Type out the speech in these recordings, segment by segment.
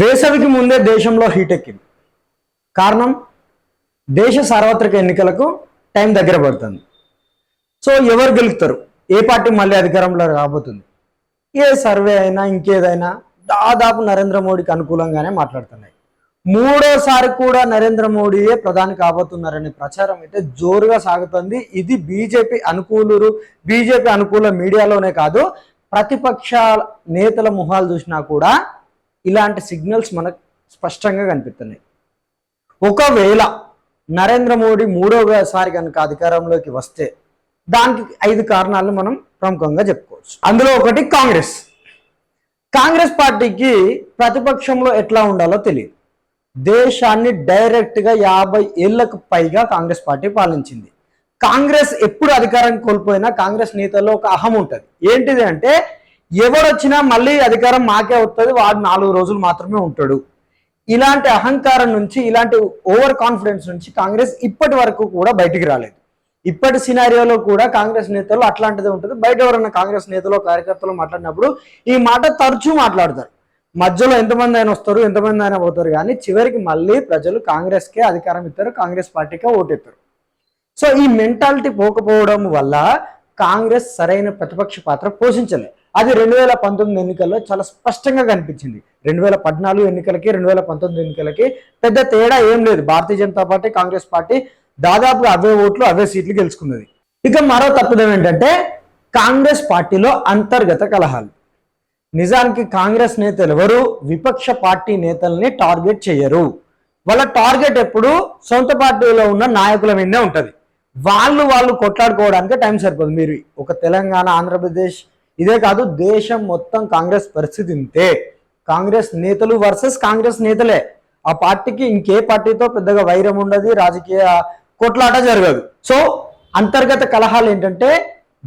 వేసవికి ముందే దేశంలో హీట్ ఎక్కింది. కారణం? దేశ సార్వత్రిక ఎన్నికలకు టైం దగ్గర పడుతుంది. సో ఎవరు గెలుస్తారు? ఏ పార్టీ మళ్ళీ అధికారంలో రాబోతుంది? ఏ సర్వే అయినా ఇంకేదైనా దాదాపు నరేంద్ర మోడీకి అనుకూలంగానే మాట్లాడుతున్నాయి. మూడోసారి కూడా నరేంద్ర మోడీయే ప్రధాని కాబోతున్నారనే ప్రచారం అయితే జోరుగా సాగుతుంది. ఇది బీజేపీ అనుకూలురు బీజేపీ అనుకూల మీడియాలోనే కాదు ప్రతిపక్ష నేతల మొహాలు చూసినా కూడా ఇలాంటి సిగ్నల్స్ మనకు స్పష్టంగా కనిపిస్తున్నాయి. ఒకవేళ నరేంద్ర మోడీ మూడోసారి కనుక అధికారంలోకి వస్తే దానికి ఐదు కారణాలు మనం ప్రముఖంగా చెప్పుకోవచ్చు. అందులో ఒకటి కాంగ్రెస్. కాంగ్రెస్ పార్టీకి ప్రతిపక్షంలో ఎట్లా ఉండాలో తెలియదు. దేశాన్ని డైరెక్ట్గా యాభై ఏళ్ళకు పైగా కాంగ్రెస్ పార్టీ పాలించింది. కాంగ్రెస్ ఎప్పుడు అధికారం కోల్పోయినా కాంగ్రెస్ నేతల్లో ఒక అహం ఉంటుంది. ఏంటిది అంటే ఎవడొచ్చినా మళ్ళీ అధికారం మాకే వస్తుంది వాడు నాలుగు రోజులు మాత్రమే ఉంటాడు. ఇలాంటి అహంకారం నుంచి ఇలాంటి ఓవర్ కాన్ఫిడెన్స్ నుంచి కాంగ్రెస్ ఇప్పటి వరకు కూడా బయటికి రాలేదు. ఇప్పటి సినారియోలో కూడా కాంగ్రెస్ నేతలు అట్లాంటిదే ఉంటుంది. బయట ఎవరైనా కాంగ్రెస్ నేతలు కార్యకర్తలు మాట్లాడినప్పుడు ఈ మాట తరచూ మాట్లాడతారు. మధ్యలో ఎంతమంది అయినా వస్తారు ఎంతమంది అయినా పోతారు కానీ చివరికి మళ్ళీ ప్రజలు కాంగ్రెస్కే అధికారం ఇస్తారు కాంగ్రెస్ పార్టీకే ఓటెత్తారు. సో ఈ మెంటాలిటీ పోకపోవడం వల్ల కాంగ్రెస్ సరైన ప్రతిపక్ష పాత్ర పోషించలేదు అది రెండు వేల పంతొమ్మిది ఎన్నికల్లో చాలా స్పష్టంగా కనిపించింది. రెండు వేల పద్నాలుగు ఎన్నికలకి రెండు వేల పంతొమ్మిది ఎన్నికలకి పెద్ద తేడా ఏం లేదు. భారతీయ జనతా పార్టీ కాంగ్రెస్ పార్టీ దాదాపుగా అవే ఓట్లు అవే సీట్లు గెలుచుకున్నది. ఇక మరో తప్పిదం ఏంటంటే కాంగ్రెస్ పార్టీలో అంతర్గత కలహాలు. నిజానికి కాంగ్రెస్ నేతలు ఎవరు? విపక్ష పార్టీ నేతల్ని టార్గెట్ చేయరు. వాళ్ళ టార్గెట్ ఎప్పుడు? సొంత పార్టీలో ఉన్న నాయకుల మీదే ఉంటుంది. వాళ్ళు వాళ్ళు కొట్లాడుకోవడానికి టైం సరిపోదు. మీరు ఒక తెలంగాణ ఆంధ్రప్రదేశ్ ఇదే కాదు దేశం మొత్తం కాంగ్రెస్ పరిస్థితి ఇంతే. కాంగ్రెస్ నేతలు వర్సెస్ కాంగ్రెస్ నేతలే. ఆ పార్టీకి ఇంకే పార్టీతో పెద్దగా వైరం ఉండదు రాజకీయ కొట్లాట జరగదు. సో అంతర్గత కలహాలు ఏంటంటే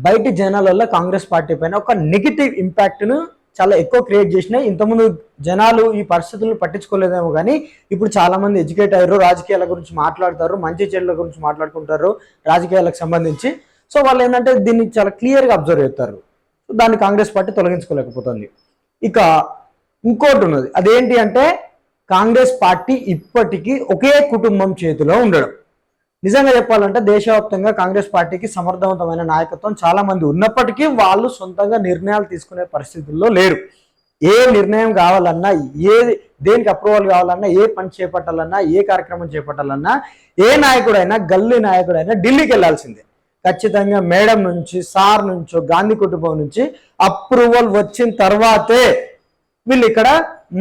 బయటి జనాలలో కాంగ్రెస్ పార్టీ పైన ఒక నెగిటివ్ ఇంపాక్ట్ను చాలా ఎక్కువ క్రియేట్ చేసినాయి. ఇంతకుముందు జనాలు ఈ పరిస్థితులను పట్టించుకోలేదేమో కానీ ఇప్పుడు చాలా మంది ఎడ్యుకేట్ అయ్యారు రాజకీయాల గురించి మాట్లాడతారు మంచి చెడుల గురించి మాట్లాడుకుంటారు రాజకీయాలకు సంబంధించి. సో వాళ్ళు ఏంటంటే దీన్ని చాలా క్లియర్గా అబ్జర్వ్ చేస్తారు. దాన్ని కాంగ్రెస్ పార్టీ తొలగించుకోలేకపోతుంది. ఇక ఇంకోటి ఉన్నది అదేంటి అంటే కాంగ్రెస్ పార్టీ ఇప్పటికీ ఒకే కుటుంబం చేతిలో ఉండడం. నిజంగా చెప్పాలంటే దేశవ్యాప్తంగా కాంగ్రెస్ పార్టీకి సమర్థవంతమైన నాయకత్వం చాలా మంది ఉన్నప్పటికీ వాళ్ళు సొంతంగా నిర్ణయాలు తీసుకునే పరిస్థితుల్లో లేరు. ఏ నిర్ణయం కావాలన్నా ఏ దేనికి అప్రూవల్ కావాలన్నా ఏ పని చేపట్టాలన్నా ఏ కార్యక్రమం చేపట్టాలన్నా ఏ నాయకుడైనా గల్లీ నాయకుడైనా ఢిల్లీకి వెళ్ళాల్సిందే. ఖచ్చితంగా మేడం నుంచి సార్ నుంచో గాంధీ కుటుంబం నుంచి అప్రూవల్ వచ్చిన తర్వాతే వీళ్ళు ఇక్కడ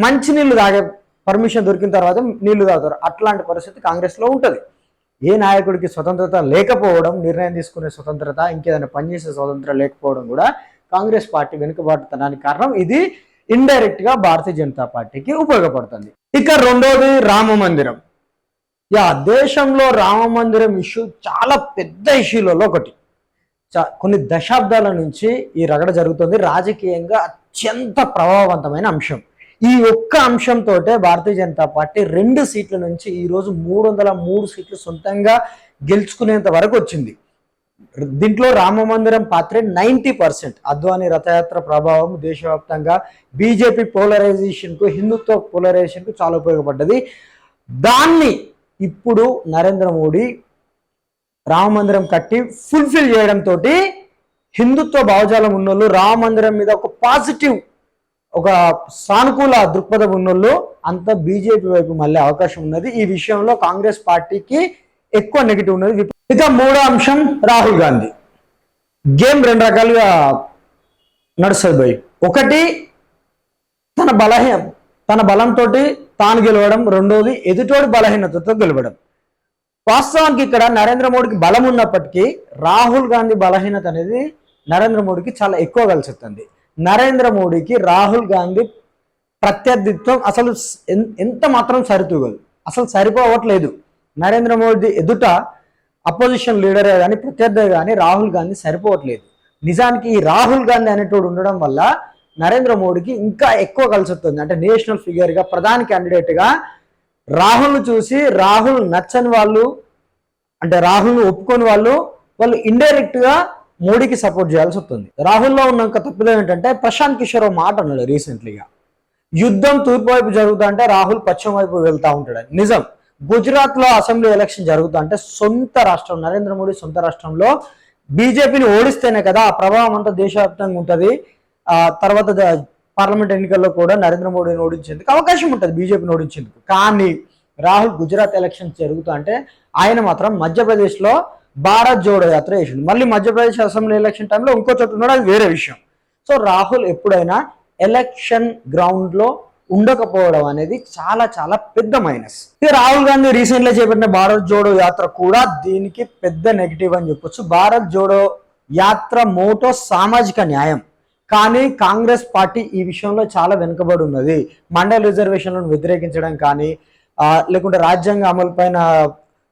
మంచి నీళ్ళు తాగే పర్మిషన్ దొరికిన తర్వాత నీళ్ళు తాగుతారు. అట్లాంటి పరిస్థితి కాంగ్రెస్లో ఉంటుంది. ఏ నాయకుడికి స్వతంత్రత లేకపోవడం నిర్ణయం తీసుకునే స్వతంత్రత ఇంకేదైనా పనిచేసే స్వతంత్రం లేకపోవడం కూడా కాంగ్రెస్ పార్టీ వెనుకబాటుతనానికి కారణం. ఇది ఇండైరెక్ట్గా భారతీయ జనతా పార్టీకి ఉపయోగపడుతుంది. ఇక రెండోది రామ మందిరం. యా దేశంలో రామ మందిరం ఇష్యూ చాలా పెద్ద ఇష్యూలలో ఒకటి. కొన్ని దశాబ్దాల నుంచి ఈ రగడ జరుగుతుంది. రాజకీయంగా అత్యంత ప్రభావవంతమైన అంశం. ఈ ఒక్క అంశంతో భారతీయ జనతా పార్టీ రెండు సీట్ల నుంచి ఈరోజు మూడు వందల మూడు సీట్లు సొంతంగా గెలుచుకునేంత వరకు వచ్చింది. దీంట్లో రామ మందిరం పాత్రే నైంటీ పర్సెంట్. అద్వానీ రథయాత్ర ప్రభావం దేశవ్యాప్తంగా బీజేపీ పోలరైజేషన్కు హిందుత్వ పోలరైజేషన్కు చాలా ఉపయోగపడ్డది. దాన్ని ఇప్పుడు నరేంద్ర మోడీ రామ మందిరం కట్టి ఫుల్ఫిల్ చేయడంతో హిందుత్వ భావజాలం ఉన్నోళ్ళు రామ మందిరం మీద ఒక పాజిటివ్ ఒక సానుకూల దృక్పథం ఉన్నోళ్ళు అంత బీజేపీ వైపు మళ్ళీ అవకాశం ఉన్నది. ఈ విషయంలో కాంగ్రెస్ పార్టీకి ఎక్కువ నెగిటివ్ ఉన్నది. ఇక మూడో అంశం రాహుల్ గాంధీ. గేమ్ రెండు రకాలుగా నడుస్తుంది భయ్ ఒకటి తన బలహీన తన బలంతో తాను గెలవడం రెండోది ఎదుటోడి బలహీనతతో గెలవడం. వాస్తవానికి ఇక్కడ నరేంద్ర మోడీకి బలం ఉన్నప్పటికీ రాహుల్ గాంధీ బలహీనత అనేది నరేంద్ర మోడీకి చాలా ఎక్కువ కలిసి వస్తుంది నరేంద్ర మోడీకి రాహుల్ గాంధీ ప్రత్యర్థిత్వం అసలు ఎంత మాత్రం సరితూగదు. అసలు సరిపోవట్లేదు. నరేంద్ర మోడీ ఎదుట అపోజిషన్ లీడరే కానీ ప్రత్యర్థి కానీ రాహుల్ గాంధీ సరిపోవట్లేదు. నిజానికి ఈ రాహుల్ గాంధీ అనేటోడు ఉండడం వల్ల నరేంద్ర మోడీకి ఇంకా ఎక్కువ కలిసి వస్తుంది. అంటే నేషనల్ ఫిగర్గా ప్రధాన క్యాండిడేట్గా రాహుల్ను చూసి రాహుల్ నచ్చని వాళ్ళు అంటే రాహుల్ను ఒప్పుకొని వాళ్ళు వాళ్ళు ఇండైరెక్ట్గా మోడీకి సపోర్ట్ చేయాల్సి వస్తుంది. రాహుల్లో ఉన్న తప్పులు తప్పిదం ఏంటంటే ప్రశాంత్ కిషోర్ మాట అన్నాడు రీసెంట్లీగా యుద్ధం తూర్పు వైపు జరుగుతా అంటే రాహుల్ పశ్చిమ వైపు వెళ్తూ ఉంటాడు నిజం. గుజరాత్లో అసెంబ్లీ ఎలక్షన్ జరుగుతా అంటే సొంత రాష్ట్రం నరేంద్ర మోడీ సొంత రాష్ట్రంలో బీజేపీని ఓడిస్తేనే కదా ఆ ప్రభావం అంతా దేశవ్యాప్తంగా ఉంటుంది. తర్వాత పార్లమెంట్ ఎన్నికల్లో కూడా నరేంద్ర మోడీని ఓడించేందుకు అవకాశం ఉంటుంది బీజేపీని ఓడించేందుకు. కానీ రాహుల్ గుజరాత్ ఎలక్షన్ జరుగుతా అంటే ఆయన మాత్రం మధ్యప్రదేశ్లో భారత్ జోడో యాత్ర చేసిండు. మళ్ళీ మధ్యప్రదేశ్ అసెంబ్లీ ఎలక్షన్ టైంలో ఇంకో చోట ఉన్నాడు అది వేరే విషయం. సో రాహుల్ ఎప్పుడైనా ఎలక్షన్ గ్రౌండ్లో ఉండకపోవడం అనేది చాలా చాలా పెద్ద మైనస్. ఇది రాహుల్ గాంధీ రీసెంట్గా చేపట్టిన భారత్ జోడో యాత్ర కూడా దీనికి పెద్ద నెగిటివ్ అని చెప్పొచ్చు. భారత్ జోడో యాత్ర మోటో సామాజిక న్యాయం. కానీ కాంగ్రెస్ పార్టీ ఈ విషయంలో చాలా వెనుకబడి ఉన్నది. మండల రిజర్వేషన్లను వ్యతిరేకించడం కానీ లేకుంటే రాజ్యాంగ అమలు పైన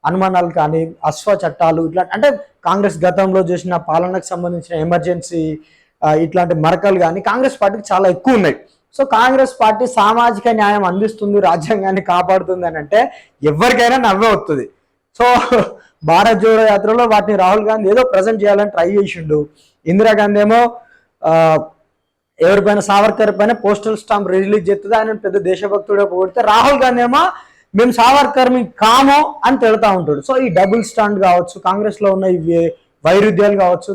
అనుమానాలు కానీ అశ్వ చట్టాలు ఇట్లా అంటే కాంగ్రెస్ గతంలో చేసిన పాలనకు సంబంధించిన ఎమర్జెన్సీ ఇట్లాంటి మరకలు కానీ కాంగ్రెస్ పార్టీకి చాలా ఎక్కువ ఉన్నాయి. సో కాంగ్రెస్ పార్టీ సామాజిక న్యాయం అందిస్తుంది రాజ్యాంగాన్ని కాపాడుతుంది అని అంటే ఎవరికైనా నవ్వే వస్తుంది సో భారత్ జోడో యాత్రలో వాటిని రాహుల్ గాంధీ ఏదో ప్రజెంట్ చేయాలని ట్రై చేసిండు. ఇందిరాగాంధీ ఏమో ఎవరిపైన సావర్కర్ పైన పోస్టల్ స్టాంప్ రిలీజ్ చేస్తుంది. ఆయన పెద్ద దేశభక్తుడే పోగొడితే రాహుల్ గాంధీ ఏమో మేము సావర్కర్ మీ కాము అని తిడతా ఉంటాడు. సో ఈ డబుల్ స్టాండ్ కావచ్చు కాంగ్రెస్లో ఉన్న ఇవి వైరుధ్యాలు కావచ్చు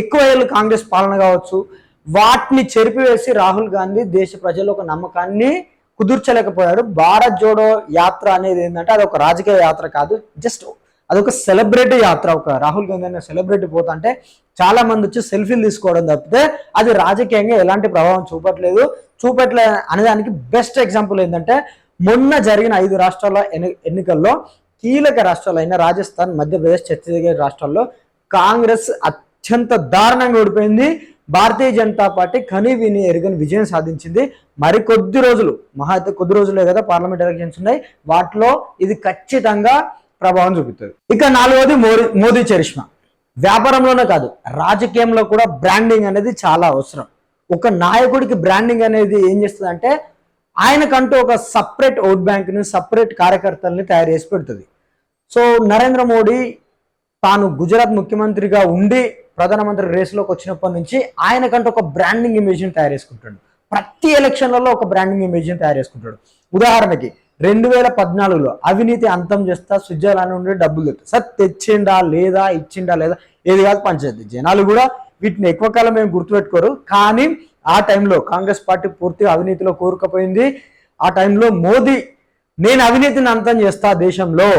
ఎక్కువ ఏళ్ళు కాంగ్రెస్ పాలన కావచ్చు వాటిని చెరిపివేసి రాహుల్ గాంధీ దేశ ప్రజల ఒక నమ్మకాన్ని కుదుర్చలేకపోయాడు. భారత్ జోడో యాత్ర అనేది ఏంటంటే అది ఒక రాజకీయ యాత్ర కాదు జస్ట్ అదొక సెలబ్రిటీ యాత్ర. ఒక రాహుల్ గాంధీ అనే సెలబ్రిటీ పోతుంటే చాలా మంది వచ్చి సెల్ఫీలు తీసుకోవడం తప్పితే అది రాజకీయంగా ఎలాంటి ప్రభావం చూపట్లేదు. చూపట్లే అనేదానికి బెస్ట్ ఎగ్జాంపుల్ ఏంటంటే మొన్న జరిగిన ఐదు రాష్ట్రాల ఎన్ని- ఎన్నికల్లో కీలక రాష్ట్రాలైన రాజస్థాన్ మధ్యప్రదేశ్ ఛత్తీస్గఢ్ రాష్ట్రాల్లో కాంగ్రెస్ అత్యంత దారుణంగా ఓడిపోయింది. భారతీయ జనతా పార్టీ కని విని ఎరుగని విజయం సాధించింది. మరి కొద్ది రోజులు మహా కొద్ది రోజులే కదా పార్లమెంట్ ఎలక్షన్స్ ఉన్నాయి. వాటిలో ఇది ఖచ్చితంగా ప్రభావం చూపుతుంది ఇక నాలుగవది మోదీ మోదీ చరిష్మా. వ్యాపారంలోనే కాదు రాజకీయంలో కూడా బ్రాండింగ్ అనేది చాలా అవసరం. ఒక నాయకుడికి బ్రాండింగ్ అనేది ఏం చేస్తుంది అంటే ఆయనకంటూ ఒక సపరేట్ ఓట్ బ్యాంక్ని సపరేట్ కార్యకర్తల్ని తయారు చేసి పెడుతుంది. సో నరేంద్ర మోడీ తాను గుజరాత్ ముఖ్యమంత్రిగా ఉండి ప్రధానమంత్రి రేసులోకి వచ్చినప్పటి నుంచి ఆయనకంటూ ఒక బ్రాండింగ్ ఇమేజ్ని తయారు చేసుకుంటాడు ప్రతి ఎలక్షన్లలో ఒక బ్రాండింగ్ ఇమేజ్ని తయారు చేసుకుంటాడు ఉదాహరణకి రెండు వేల పద్నాలుగులో అవినీతి అంతం చేస్తా స్విట్జర్లాండ్ నుండి డబ్బులు తెస్తా సార్ తెచ్చిండా లేదా ఇచ్చిండా లేదా ఏది కాదు పంచాయతీ. జనాలు కూడా వీటిని ఎక్కువ కాలం మేము గుర్తుపెట్టుకోరు. కానీ ఆ టైంలో కాంగ్రెస్ పార్టీ పూర్తిగా అవినీతిలో కోరుకపోయింది. ఆ టైంలో మోదీ నేను అవినీతిని అంతం చేస్తా దేశంలో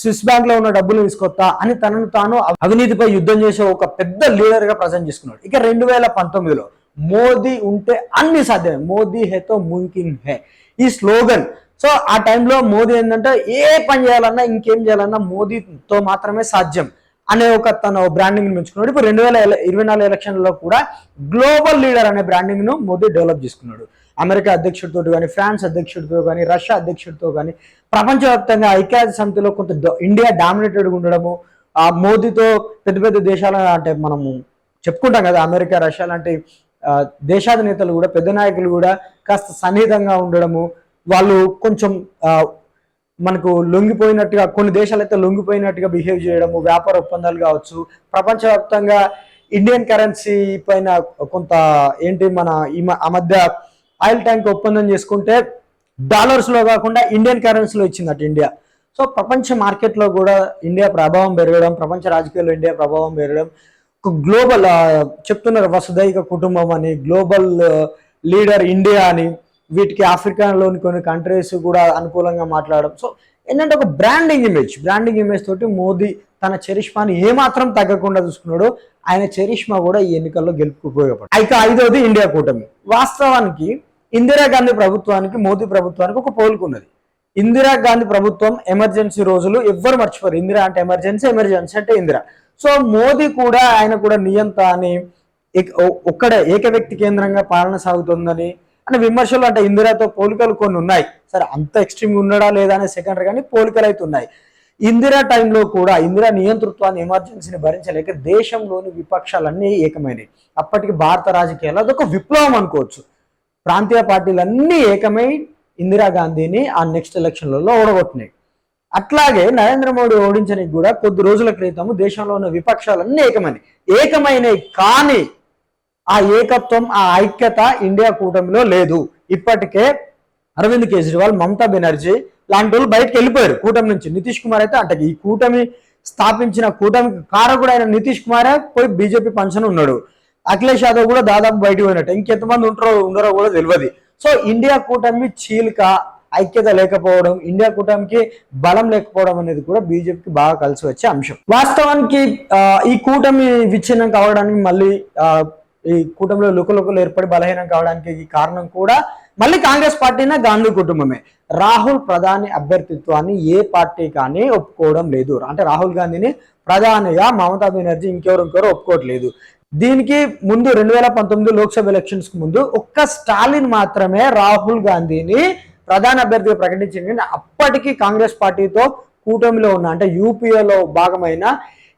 స్విస్ బ్యాంక్లో ఉన్న డబ్బులు తీసుకొస్తా అని తనను తాను అవినీతిపై యుద్ధం చేసే ఒక పెద్ద లీడర్గా ప్రజెంట్ చేసుకున్నాడు. ఇక రెండు వేల పంతొమ్మిదిలో మోదీ ఉంటే అన్ని సాధ్యమే. మోదీ హేతో ముంకింగ్ హే. ఈ స్లోగన్ సో ఆ టైంలో మోదీ ఏంటంటే ఏ పని చేయాలన్నా ఇంకేం చేయాలన్నా మోదీతో మాత్రమే సాధ్యం అనే ఒక తన బ్రాండింగ్ పెంచుకున్నాడు. ఇప్పుడు రెండు వేల ఇరవై నాలుగు ఎలక్షన్లో కూడా గ్లోబల్ లీడర్ అనే బ్రాండింగ్ను మోదీ డెవలప్ చేసుకున్నాడు. అమెరికా అధ్యక్షుడితో కానీ ఫ్రాన్స్ అధ్యక్షుడితో కానీ రష్యా అధ్యక్షుడితో కానీ ప్రపంచవ్యాప్తంగా ఐక్యరాజ్య సమితిలో కొంత ఇండియా డామినేటెడ్గా ఉండడము ఆ మోదీతో పెద్ద పెద్ద దేశాల అంటే మనము చెప్పుకుంటాం కదా అమెరికా రష్యా లాంటి దేశాధినేతలు కూడా పెద్ద నాయకులు కూడా కాస్త సన్నిహితంగా ఉండడము వాళ్ళు కొంచెం మనకు లొంగిపోయినట్టుగా కొన్ని దేశాలు అయితే లొంగిపోయినట్టుగా బిహేవ్ చేయడము వ్యాపార ఒప్పందాలు కావచ్చు ప్రపంచవ్యాప్తంగా ఇండియన్ కరెన్సీ పైన కొంత ఏంటి మన ఈ మ- ఆ మధ్య ఆయిల్ ట్యాంక్ ఒప్పందం చేసుకుంటే డాలర్స్లో కాకుండా ఇండియన్ కరెన్సీలో ఇచ్చిందట ఇండియా. సో ప్రపంచ మార్కెట్లో కూడా ఇండియా ప్రభావం పెరగడం ప్రపంచ రాజకీయాల్లో ఇండియా ప్రభావం పెరగడం ఒక గ్లోబల్ చెప్తున్నారు వసుదైక కుటుంబం అని గ్లోబల్ లీడర్ ఇండియా అని. వీటికి ఆఫ్రికాలోని కొన్ని కంట్రీస్ కూడా అనుకూలంగా మాట్లాడడం. సో ఏంటంటే ఒక బ్రాండింగ్ ఇమేజ్ బ్రాండింగ్ ఇమేజ్ తోటి మోదీ తన చరిష్మాని ఏమాత్రం తగ్గకుండా చూసుకున్నాడు ఆయన చరిష్మా కూడా ఈ ఎన్నికల్లో గెలుపుకు ఉపయోగపడు అయితే ఐదవది ఇండియా కూటమి. వాస్తవానికి ఇందిరాగాంధీ ప్రభుత్వానికి మోదీ ప్రభుత్వానికి ఒక పోలుకున్నది ఇందిరాగాంధీ ప్రభుత్వం ఎమర్జెన్సీ రోజులు ఎవ్వరు మర్చిపోరు. ఇందిరా అంటే ఎమర్జెన్సీ ఎమర్జెన్సీ అంటే ఇందిరా. సో మోదీ కూడా ఆయన కూడా నియంత అని ఒక్కడ ఏక వ్యక్తి కేంద్రంగా పాలన సాగుతుందని అని విమర్శలు అంటే ఇందిరాతో పోలికలు కొన్ని ఉన్నాయి. సరే అంత ఎక్స్ట్రీమ్ ఉన్నాడా లేదా అనే సెకండరీ కానీ పోలికలు అయితే ఉన్నాయి. ఇందిరా టైంలో కూడా ఇందిరా నియంతృత్వాన్ని ఎమర్జెన్సీని భరించలేక దేశంలోని విపక్షాలన్నీ ఏకమైనవి అప్పటికి భారత రాజకీయాల్లో అదొక విప్లవం అనుకోవచ్చు. ప్రాంతీయ పార్టీలన్నీ ఏకమై ఇందిరాగాంధీని ఆ నెక్స్ట్ ఎలక్షన్లలో ఓడగొట్టినాయి. అట్లాగే నరేంద్ర మోడీ ఓడించడానికి కూడా కొద్ది రోజుల క్రితం దేశంలో ఉన్న విపక్షాలన్నీ ఏకమైనవి ఏకమైనవి కానీ ఆ ఏకత్వం ఆ ఐక్యత ఇండియా కూటమిలో లేదు. ఇప్పటికే అరవింద్ కేజ్రీవాల్ మమతా బెనర్జీ లాంటి వాళ్ళు బయటకు వెళ్ళిపోయారు. కూటమి నుంచి నితీష్ కుమార్ అయితే అంటే ఈ కూటమి స్థాపించిన కూటమికి కారకుడు ఆయన నితీష్ కుమారే పోయి బీజేపీ పంచన ఉన్నాడు. అఖిలేష్ యాదవ్ కూడా దాదాపు బయటకు పోయినట్టు. ఇంకెంతమంది ఉంటారో ఉండరో కూడా తెలియదు సో ఇండియా కూటమి చీలిక ఐక్యత లేకపోవడం ఇండియా కూటమికి బలం లేకపోవడం అనేది కూడా బీజేపీకి బాగా కలిసి వచ్చే అంశం. వాస్తవానికి ఈ కూటమి విచ్ఛిన్నం కావడానికి మళ్ళీ ఈ కూటమిలో లుకలుకలు ఏర్పడి బలహీనం కావడానికి ఈ కారణం కూడా మళ్ళీ కాంగ్రెస్ పార్టీనే గాంధీ కుటుంబమే. రాహుల్ ప్రధాని అభ్యర్థిత్వాన్ని ఏ పార్టీ కానీ ఒప్పుకోవడం లేదు. అంటే రాహుల్ గాంధీని ప్రధానిగా మమతా బెనర్జీ ఇంకెవరు ఇంకెవరు ఒప్పుకోవట్లేదు. దీనికి ముందు రెండు వేల పంతొమ్మిది లోక్సభ ఎలక్షన్స్కు ముందు ఒక్క స్టాలిన్ మాత్రమే రాహుల్ గాంధీని ప్రధాన అభ్యర్థిగా ప్రకటించింది. అప్పటికీ అప్పటికి కాంగ్రెస్ పార్టీతో కూటమిలో ఉన్న అంటే యూపీఏలో భాగమైన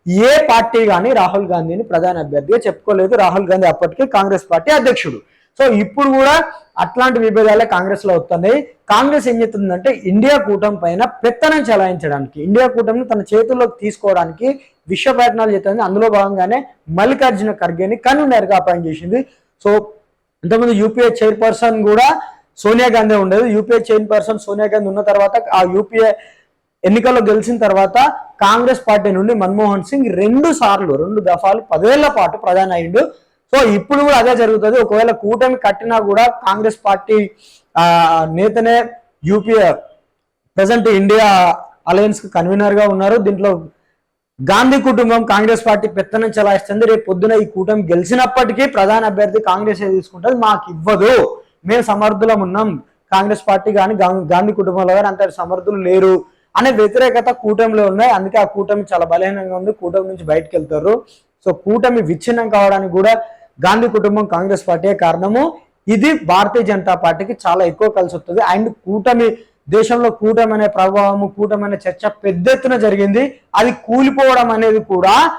ఏ పార్టీ కానీ రాహుల్ గాంధీని ప్రధాన అభ్యర్థిగా చెప్పుకోలేదు. రాహుల్ గాంధీ అప్పటికే కాంగ్రెస్ పార్టీ అధ్యక్షుడు. సో ఇప్పుడు కూడా అట్లాంటి విభేదాలే కాంగ్రెస్లో వస్తున్నాయి. కాంగ్రెస్ ఏం చెప్తుందంటే ఇండియా కూటమి పైన పెత్తనం చెలాయించడానికి ఇండియా కూటమిని తన చేతుల్లోకి తీసుకోవడానికి విశ్వ ప్రయత్నాలు చేస్తుంది. అందులో భాగంగానే మల్లికార్జున ఖర్గేని కన్వీనర్గా అపాయింట్ చేసింది. సో ఇంతకుముందు యూపీఏ చైర్పర్సన్ కూడా సోనియా గాంధీ ఉండేది. యూపీఏ చైర్పర్సన్ సోనియా గాంధీ ఉన్న తర్వాత ఆ యూపీఏ ఎన్నికల్లో గెలిచిన తర్వాత కాంగ్రెస్ పార్టీ నుండి మన్మోహన్ సింగ్ రెండు సార్లు రెండు దఫాలు పదేళ్ళ పాటు ప్రధాని అయిండు సో ఇప్పుడు కూడా అదే జరుగుతుంది. ఒకవేళ కూటమి కట్టినా కూడా కాంగ్రెస్ పార్టీ ఆ, నేతనే యూపీఏ ప్రజెంట్ ఇండియా అలయన్స్కి కన్వీనర్గా ఉన్నారు. దీంట్లో గాంధీ కుటుంబం కాంగ్రెస్ పార్టీ పెత్తనం చెలాయిస్తుంది. రేపు పొద్దున ఈ కూటమి గెలిచినప్పటికీ ప్రధాన అభ్యర్థి కాంగ్రెస్ ఏ తీసుకుంటుంది. మాకు ఇవ్వదు. మేము సమర్థులం ఉన్నాం. కాంగ్రెస్ పార్టీ కానీ గాంధీ కుటుంబంలో కానీ అంత సమర్థులు లేరు. అనే వ్యతిరేకత కూటమిలో ఉన్నాయి. అందుకే ఆ కూటమి చాలా బలహీనంగా ఉంది. కూటమి నుంచి బయటకు వెళ్తారు. సో కూటమి విచ్ఛిన్నం కావడానికి కూడా గాంధీ కుటుంబం కాంగ్రెస్ పార్టీ కారణము. ఇది భారతీయ జనతా పార్టీకి చాలా ఎక్కువ కలిసి వస్తుంది. అండ్ కూటమి దేశంలో కూటమి అనే ప్రభావము కూటమి అనే చర్చ పెద్ద ఎత్తున జరిగింది. అది కూలిపోవడం అనేది కూడా